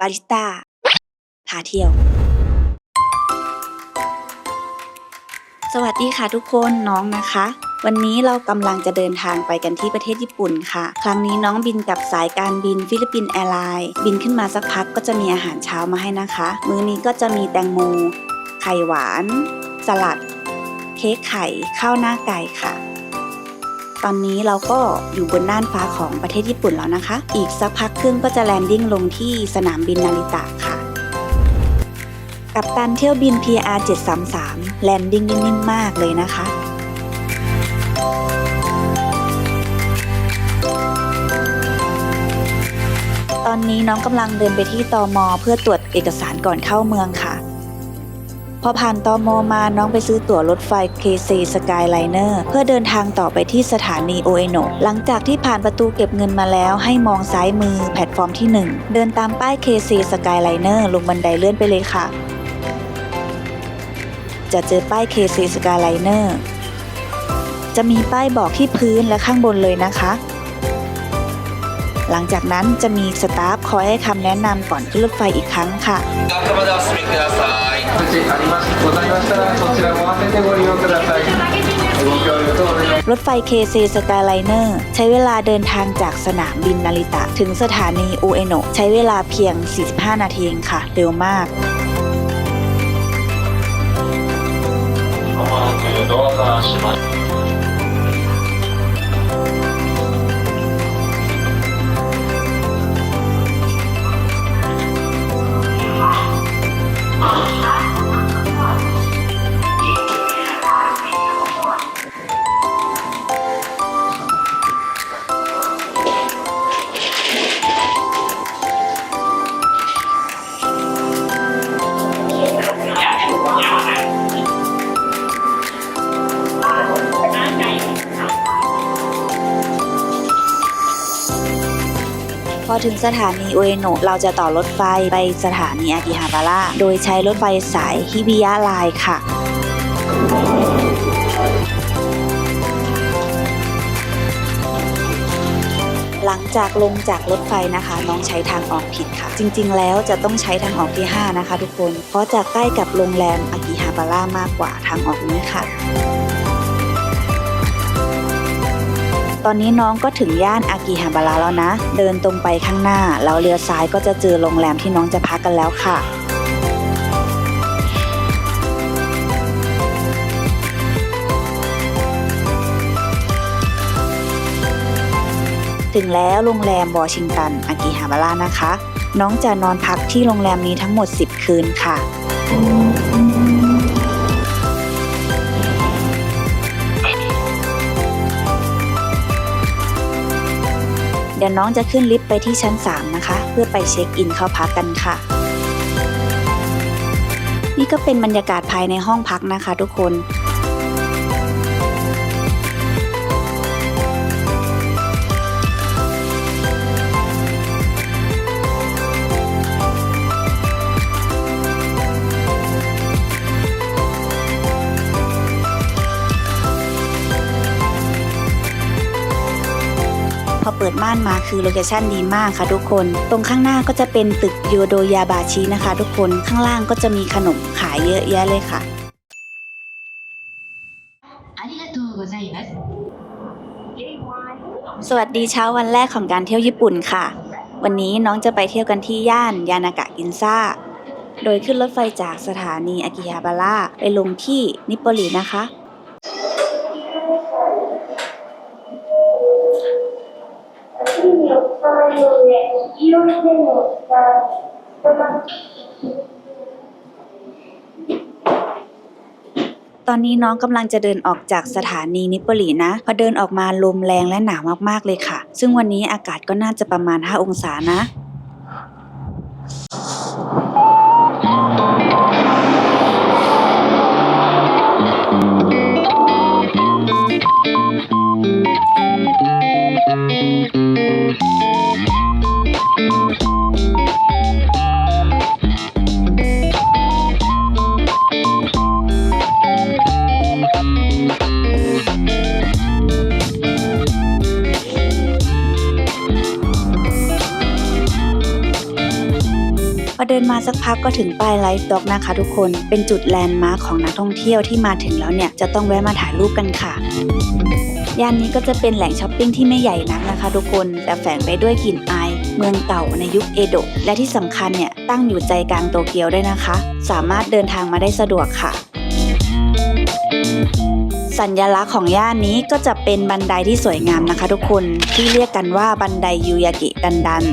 บาริสต้าพาเที่ยว สวัสดีค่ะทุกคนน้องนะคะ วันนี้เรากำลังจะเดินทางไปกันที่ประเทศญี่ปุ่นค่ะ ครั้งนี้น้องบินกับสายการบินฟิลิปปินส์แอร์ไลน์บินขึ้นมาสักพักก็จะมีอาหารเช้ามาให้นะคะ มื้อนี้ก็จะมีแตงโม ไข่หวาน สลัด เค้กไข่ ข้าวหน้าไก่ค่ะ ตอนนี้เราก็อยู่บนน่านฟ้าของประเทศญี่ปุ่นแล้วนะคะ อีกสักพักครึ่งก็จะแลนดิ้งลงที่สนามบินนาริตะค่ะ กับตันเที่ยวบิน PR 733แลนดิ้งนิ่มๆมากเลยนะคะตอนนี้น้องกำลังเดินไปที่ตอมอเพื่อตรวจเอกสารก่อนเข้าเมืองค่ะ พอผ่านตอมอมาน้องไปซื้อตั๋วรถไฟ KC Skyliner เพื่อเดินทางต่อไปที่สถานีโอเอโนะหลังจากที่ผ่านประตูเก็บเงินมาแล้วให้มองซ้ายมือแพลตฟอร์มที่ 1 เดินตามป้าย KC Skyliner ลงบันไดเลื่อนไปเลยค่ะ จะเจอป้าย KC Skyliner จะมีป้ายบอกที่พื้นและข้างบนเลยนะคะ หลังจากนั้นจะมีสตาฟคอยให้คำแนะนำก่อนขึ้นรถไฟอีกครั้งค่ะ てご利用くださいご協力お願い รถไฟ KC Skyliner ใช้เวลาเดินทางจากสนามบินนาริตะ ถึงสถานีอุเอโนะใช้เวลาเพียง 45 นาทีเองค่ะ เร็วมาก まもなくドアが閉まり พ ถึงสถานีอุเอโนะเราจะต่อรถไฟไปสถานีอากิฮาบาระโดยใช้รถไฟสายฮิบิยะไลน์ค่ะหลังจากลงจากรถไฟนะคะ น้องใช้ทางออกผิดค่ะ จริง ๆ แล้วจะต้องใช้ทางออกที่ 5 นะคะ ทุกคน เพราะจะใกล้กับโรงแรมอากิฮาบาระมากกว่าทางออกนี้ค่ะ อนนี้น้องก็ถึงย่านอากิฮาบาระแล้วนะ เดินตรงไปข้างหน้าแล้วเลี้ยวซ้ายก็จะเจอโรงแรมที่น้องจะพักกันแล้วค่ะถึงแล้วโรงแรมวอชิงตันอากิฮาบาระนะคะ น้องจะนอนพักที่โรงแรมนี้ทั้งหมด 10 คืนค่ะ เดี๋ยวน้องจะขึ้นลิฟต์ไปที่ชั้น 3 นะคะ เพื่อไปเช็คอินเข้าพักกันค่ะ นี่ก็เป็นบรรยากาศภายในห้องพักนะคะ ทุกคน เปิดบ้านมาคือโลเคชั่นดีมากค่ะทุกคน ตรงข้างหน้าก็จะเป็นตึกโยโดยาบาชินะคะ ทุกคนข้างล่างก็จะมีขนมขายเยอะแยะเลยค่ะสวัสดีเช้าวันแรกของการเที่ยวญี่ปุ่นค่ะ วันนี้น้องจะไปเที่ยวกันที่ย่านยานากะกินซ่า โดยขึ้นรถไฟจากสถานีอากิฮาบาระไปลงที่นิปโปลีนะคะ ตอนนี้น้องกำลังจะเดินออกจากสถานีนิปลีนะ พอเดินออกมาลมแรงและหนาวมากๆเลยค่ะ ซึ่งวันนี้อากาศก็น่าจะประมาณ 5 องศานะ「 สักพักก็ถึงป้ายไลฟ์ด็อกนะคะทุกคน เป็นจุดแลนด์มาร์คของนักท่องเที่ยวที่มาถึงแล้วเนี่ย จะต้องแวะมาถ่ายรูปกันค่ะ ย่านนี้ก็จะเป็นแหล่งช้อปปิ้งที่ไม่ใหญ่นักนะคะทุกคน แต่แฝงไปด้วยกลิ่นอาย เมืองเก่าในยุคเอโดะ และที่สำคัญเนี่ยตั้งอยู่ใจกลางโตเกียวด้วยนะคะ สามารถเดินทางมาได้สะดวกค่ะสัญลักษณ์ของย่านนี้ก็จะเป็นบันไดที่สวยงามนะคะทุกคนที่เรียกกันว่าบันไดยูยากิดันดัน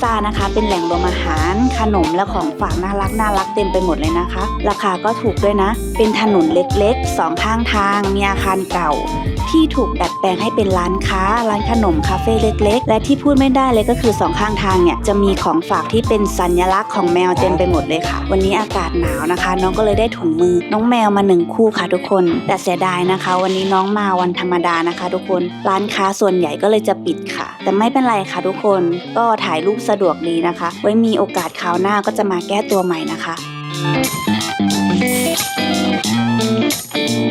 ซ่านะคะ เป็นแหล่งรวมอาหาร ขนมและของฝากน่ารักน่ารักเต็มไปหมดเลยนะคะ ราคาก็ถูกด้วยนะ เป็นถนนเล็กๆสองข้างทาง มีอาคารเก่า ที่ถูกดัดแปลงให้เป็นร้านค้า ร้านขนมคาเฟ่เล็ก ๆ และที่พูดไม่ได้เลยก็คือสองข้างทางเนี่ยจะมีของฝากที่เป็นสัญลักษณ์ของแมวเต็มไปหมดเลยค่ะ วันนี้อากาศหนาวนะคะ น้องก็เลยได้ถุงมือน้องแมวมาหนึ่งคู่ค่ะทุกคน แต่เสียดายนะคะ วันนี้น้องมาวันธรรมดานะคะ ทุกคนร้านค้าส่วนใหญ่ก็เลยจะปิดค่ะ แต่ไม่เป็นไรค่ะทุกคนก็ถ่ายรูปสะดวกดีนะคะ ไว้มีโอกาสคราวหน้าก็จะมาแก้ตัวใหม่นะคะ ห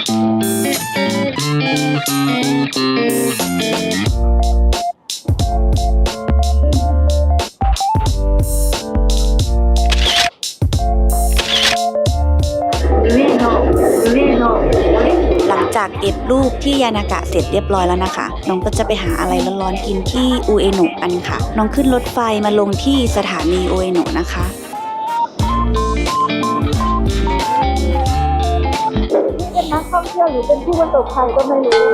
ลังจากเก็บรูปที่ยานากะเสร็จเรียบร้อยแล้วนะคะ น้องก็จะไปหาอะไรร้อนๆกินที่อูเอโนะกันค่ะ น้องขึ้นรถไฟมาลงที่สถานีอูเอโนะนะคะ ที่ยวหรือเป็นผู้ประสบภัยก็ไม่รู้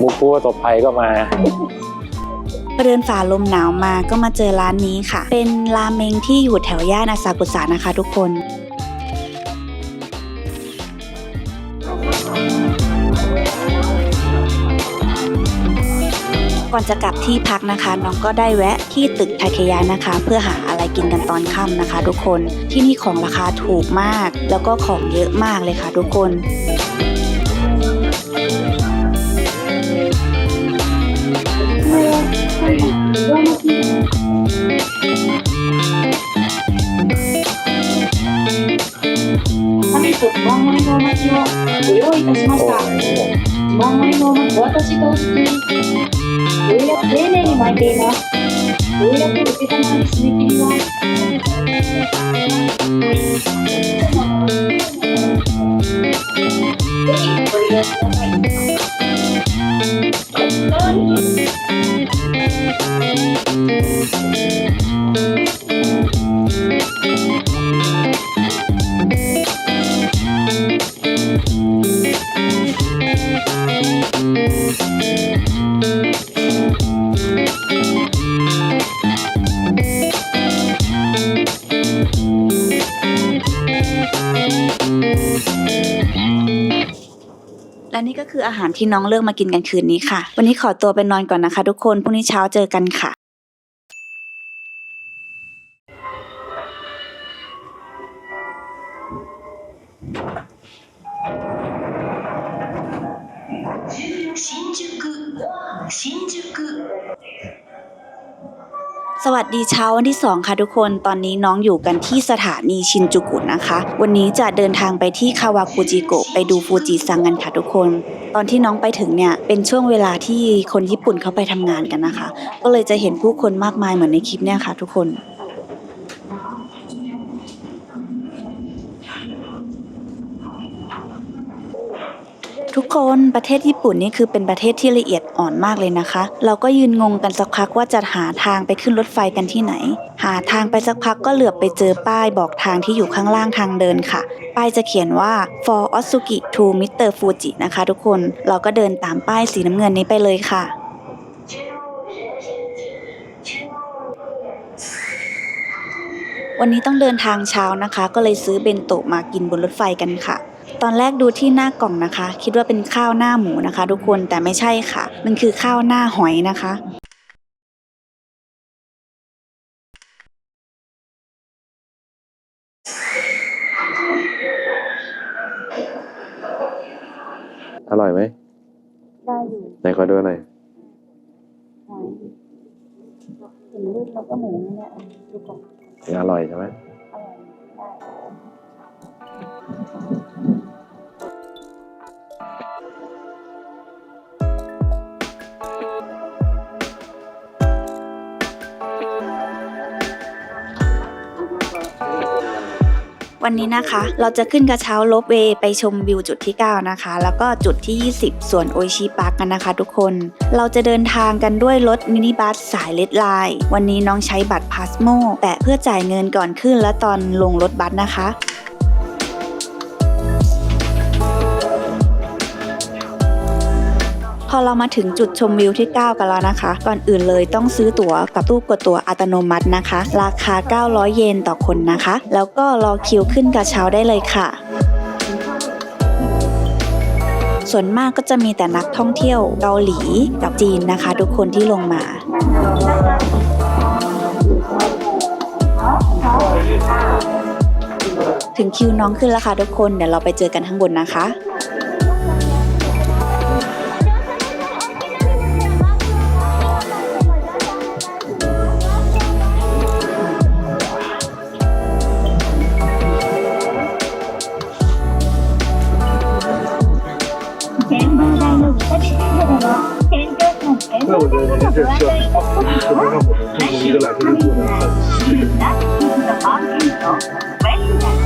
มุกผู้ประสบภัยก็มาเดินฝ่าลมหนาวมาก็มาเจอร้านนี้ค่ะ เป็นราเมงที่อยู่แถวย่านอาซากุสานะคะทุกคน ก่อนจะกลับที่พักนะคะ น้องก็ได้แวะที่ตึกทาเคยะนะคะ เพื่อหาอะไรกินกันตอนค่ำนะคะ ทุกคนที่นี่ของราคาถูกมาก แล้วก็ของเยอะมากเลยค่ะ ทุกคน サミットつまんまりのお巻きをご用意いたしました。つまんまりのお巻きお渡しとお包 ようやく丁寧に巻いています。ようやくお客様の締め切りは。 อาหารที่น้องเลือกมากินกันคืนนี้ค่ะ วันนี้ขอตัวไปนอนก่อนนะคะ ทุกคนพรุ่งนี้เช้าเจอกันค่ะ วัสดีเช้าวันที่ 2 ค่ะทุกคน ตอนนี้น้องอยู่กันที่สถานีชินจูกุนะคะ วันนี้จะเดินทางไปที่คาวากุจิโกะไปดูฟูจิซังกันค่ะทุกคน ตอนที่น้องไปถึงเนี่ย เป็นช่วงเวลาที่คนญี่ปุ่นเขาไปทำงานกันนะคะ ก็เลยจะเห็นผู้คนมากมายเหมือนในคลิปเนี่ยค่ะทุกคน ทุกคนประเทศญี่ปุ่นนี่คือเป็นประเทศที่ละเอียดอ่อนมากเลยนะคะ เราก็ยืนงงกันสักพักว่าจะหาทางไปขึ้นรถไฟกันที่ไหน หาทางไปสักพักก็เหลือบไปเจอป้ายบอกทางที่อยู่ข้างล่างทางเดินค่ะ ป้ายจะเขียนว่า for Otsuki to Mr. Fuji นะคะทุกคนเราก็เดินตามป้ายสีน้ำเงินนี้ไปเลยค่ะวันนี้ต้องเดินทางเช้านะคะ ก็เลยซื้อเบนโตะมากินบนรถไฟกันค่ะ ตอนแรกดูที่หน้ากล่องนะคะ คิดว่าเป็นข้าวหน้าหมูนะคะ ทุกคนแต่ไม่ใช่ค่ะ มันคือข้าวหน้าหอยนะคะอร่อยไหมได้อยู่ไหนขอดูหน่อยหอยเห็นรูปแล้วก็หมูนี่แหละดูก่อนอร่อยใช่ไหมอร่อยได้ วันนี้นะคะ เราจะขึ้นกระเช้าลบเวไปชมวิวจุดที่ 9 นะคะ แล้วก็จุดที่ 20 ส่วนโอชิปาร์กกันนะคะทุกคน เราจะเดินทางกันด้วยรถมินิบัสสายเลดไลน์วันนี้น้องใช้บัตรพาสโมแปะเพื่อจ่ายเงินก่อนขึ้นและตอนลงรถบัสนะคะ พอเรามาถึงจุดชมวิวที่ 9 กันแล้วนะคะ ก่อนอื่นเลยต้องซื้อตั๋วกับตู้กดตั๋วอัตโนมัตินะคะ ราคา 900 เยนต่อคนนะคะ แล้วก็รอคิวขึ้นกระเช้าได้เลยค่ะส่วนมากก็จะมีแต่นักท่องเที่ยวเกาหลีกับจีนนะคะ ทุกคนที่ลงมา ถึงคิวน้องขึ้นแล้วค่ะทุกคน เดี๋ยวเราไปเจอกันข้างบนนะคะ の展望台をご覧いただきます来週カミングな地域のパーキングとウェスタン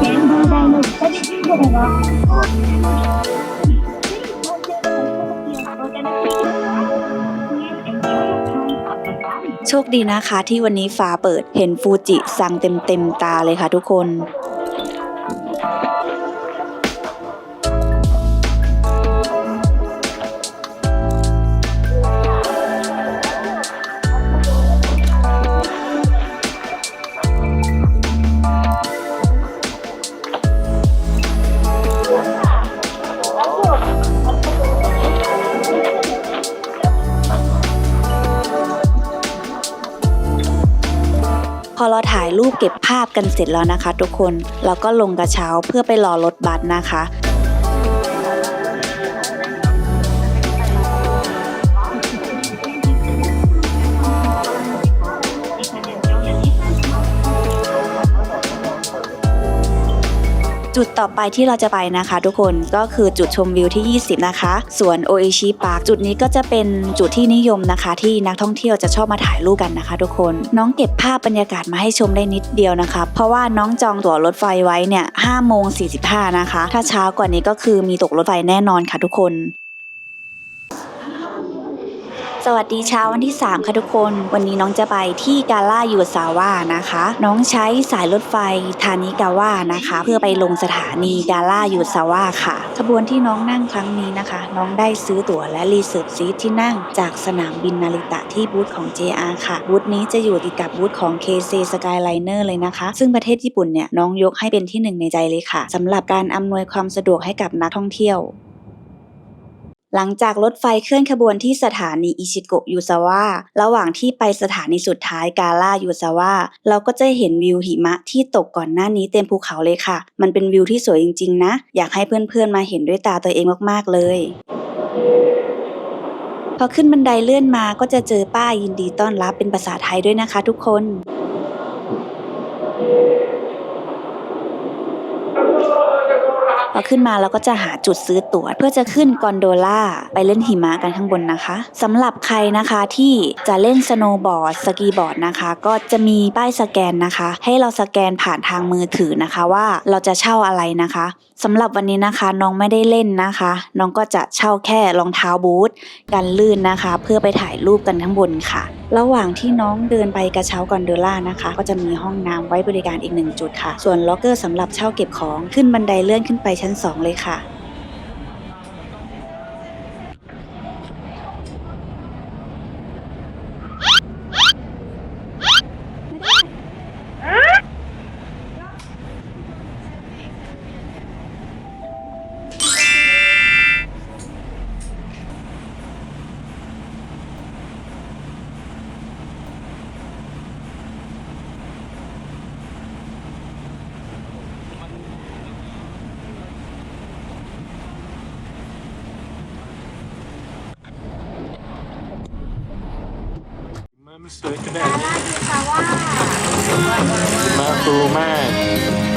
展望台の北地点では โชคดีนะคะที่วันนี้ฟ้าเปิดเห็นฟูจิซังเต็มเต็มๆตาเลยค่ะทุกคน เก็บภาพกันเสร็จแล้วนะคะ ทุกคนเราก็ลงกระเช้าเพื่อไปรอรถบัสนะคะ จุดต่อไปที่เราจะไปนะคะ ทุกคนก็คือจุดชมวิวที่ 20 นะคะสวนโอเอชิปาร์คจุดนี้ก็จะเป็นจุดที่นิยมนะคะ ที่นักท่องเที่ยวจะชอบมาถ่ายรูปกันนะคะ ทุกคน น้องเก็บภาพบรรยากาศมาให้ชมได้นิดเดียวนะคะ เพราะว่าน้องจองตั๋วรถไฟไว้เนี่ย5โมง45นะคะ ถ้าเช้ากว่านี้ก็คือมีตกรถไฟแน่นอนค่ะทุกคน สวัสดีเช้าวันที่ 3 ค่ะทุกคน วันนี้น้องจะไปที่กาล่ายูซาวะนะคะ น้องใช้สายรถไฟทานิกาวะนะคะ เพื่อไปลงสถานีกาล่ายูซาวะค่ะ ขบวนที่น้องนั่งครั้งนี้นะคะ น้องได้ซื้อตั๋วและรีเซิร์ฟซีทที่นั่งจากสนามบินนาริตะที่บูธของ JR ค่ะ บูธนี้จะอยู่ติดกับบูธของ KC Skyliner เลยนะคะ ซึ่งประเทศญี่ปุ่นเนี่ยน้องยกให้เป็นที่หนึ่งในใจเลยค่ะสำหรับการอำนวยความสะดวกให้กับนักท่องเที่ยว หลังจากรถไฟเคลื่อนขบวนที่สถานีอิชิโกะยูซาวะระหว่างที่ไปสถานีสุดท้ายกาล่ายูซาวะเราก็จะเห็นวิวหิมะที่ตกก่อนหน้านี้เต็มภูเขาเลยค่ะ มันเป็นวิวที่สวยจริงๆ นะ อยากให้เพื่อนๆมาเห็นด้วยตาตัวเองมากๆเลยพอขึ้นบันไดเลื่อนมาก็จะเจอป้ายยินดีต้อนรับเป็นภาษาไทยด้วยนะคะทุกคน พอขึ้นมาเราก็จะหาจุดซื้อตั๋วเพื่อจะขึ้นกอนโดล่าไปเล่นหิมะกันข้างบนนะคะสำหรับใครนะคะที่จะเล่นสโนว์บอร์ดสกีบอร์ดนะคะ ก็จะมีป้ายสแกนนะคะ ให้เราสแกนผ่านทางมือถือนะคะว่าเราจะเช่าอะไรนะคะสำหรับวันนี้นะคะน้องไม่ได้เล่นนะคะ น้องก็จะเช่าแค่รองเท้าบูทกันลื่นนะคะ เพื่อไปถ่ายรูปกันข้างบนค่ะ ระหว่างที่น้องเดินไปกระเช้ากอนโดล่านะคะ ก็จะมีห้องน้ำไว้บริการอีกหนึ่งจุดค่ะ ส่วนล็อกเกอร์สำหรับเช่าเก็บของขึ้นบันไดเลื่อนขึ้นไปชั้น 2 เลยค่ะ มันสวยขนาดนี้มาตูมาก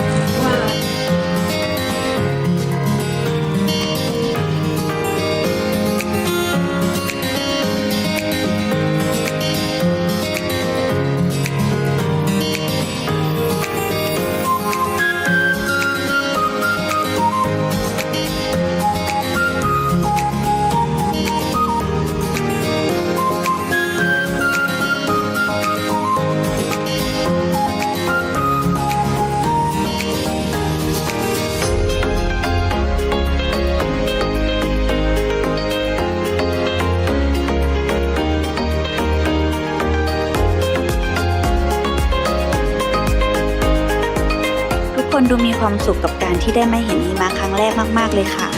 ดูมีความสุขกับการที่ได้มาเห็นหิมะครั้งแรกมาก ๆ เลยค่ะ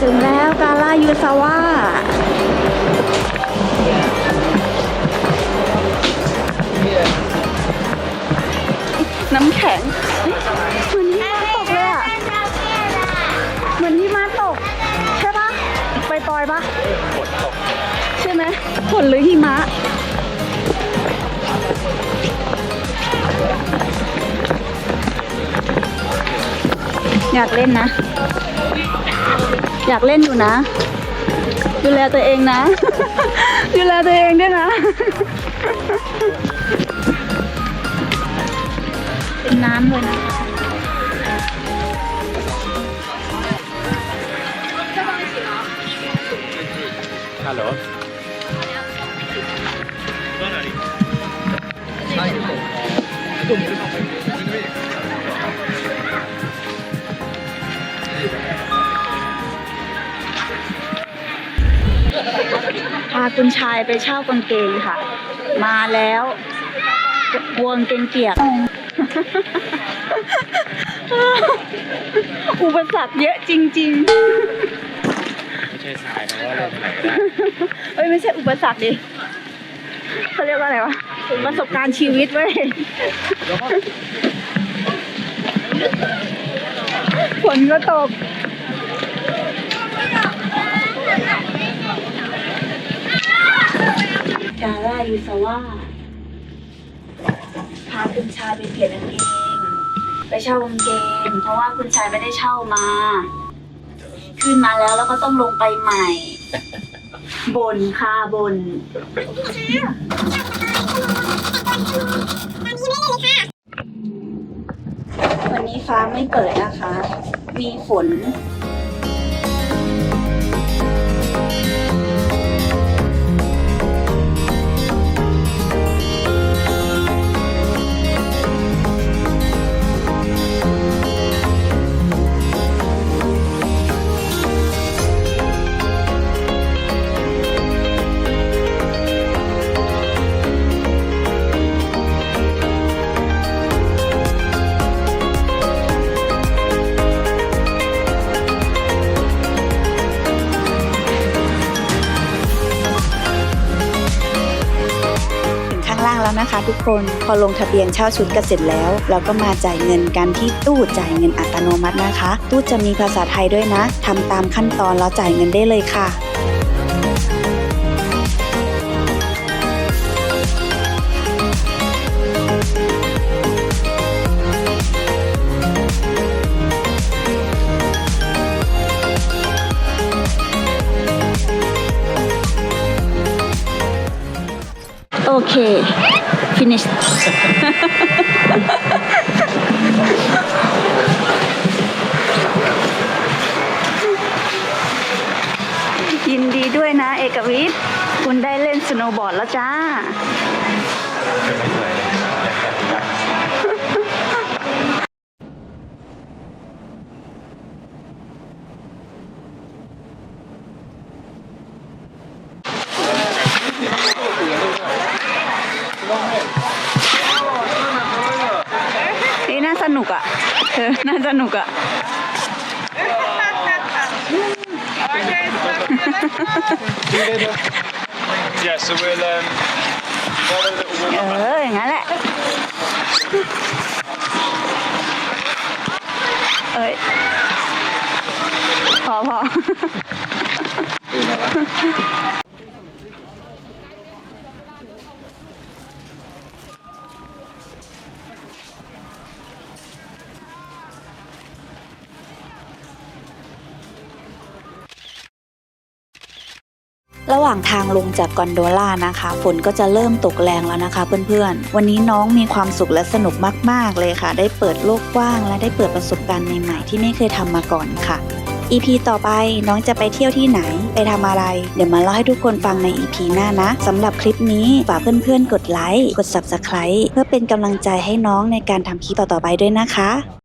ถึงแล้วกาลายูซาวะน้ำแข็ง อยากเล่นนะ อยากเล่นอยู่นะ ดูแลตัวเองนะ ดูแลตัวเองด้วยนะเป็นน้ำเลยนะพา คุณชายไปเช่ากางเกงค่ะ มาแล้วกวงเกงเปียก อุปสรรคเยอะจริง ๆ ไม่ใช่ทรายนะว่าเล่นไหนก็ได้เอ้ยไม่ใช่อุปสรรคดิเขาเรียกว่าอะไรวะ ประสบการณ์ชีวิตเว้ยฝนก็ตก กาล่ายูซาว่าพาคุณชายไปเปลี่ยนกางเกง ไปเช่ากางเกง เพราะว่าคุณชายไม่ได้เช่ามา ขึ้นมาแล้วแล้วก็ต้องลงไปใหม่ บนค่ะบน วันนี้ฟ้าไม่เปิดนะคะ มีฝน คน พอลงทะเบียนเช่าชุดกันเสร็จแล้ว เราก็มาจ่ายเงินกันที่ตู้จ่ายเงินอัตโนมัตินะคะ ตู้จะมีภาษาไทยด้วยนะทำตามขั้นตอนแล้วจ่ายเงินได้เลยค่ะโอเค finish ยินดีด้วยนะ เอกวิทย์ คุณได้เล่นสโนว์บอร์ดแล้วจ้า นี่น่าสนุกอะเออน่าสนุกอะ Yeah so we'll um follow the เออ อย่างนั้นแหละ เอ้ย พอพอ ระหว่างทางลงจากกอนโดล่านะคะ ฝนก็จะเริ่มตกแรงแล้วนะคะ เพื่อนๆ วันนี้น้องมีความสุขและสนุกมากๆเลยค่ะ ได้เปิดโลกกว้าง และได้เปิดประสบการณ์ใหม่ๆที่ไม่เคยทำมาก่อนค่ะ EP ต่อไปน้องจะไปเที่ยวที่ไหน ไปทำอะไร เดี๋ยวมาเล่าให้ทุกคนฟังใน EP หน้านะสำหรับคลิปนี้ฝากเพื่อนๆ กดไลค์ กด Subscribe เพื่อเป็นกำลังใจให้น้องในการทำคลิปต่อๆไปด้วยนะคะ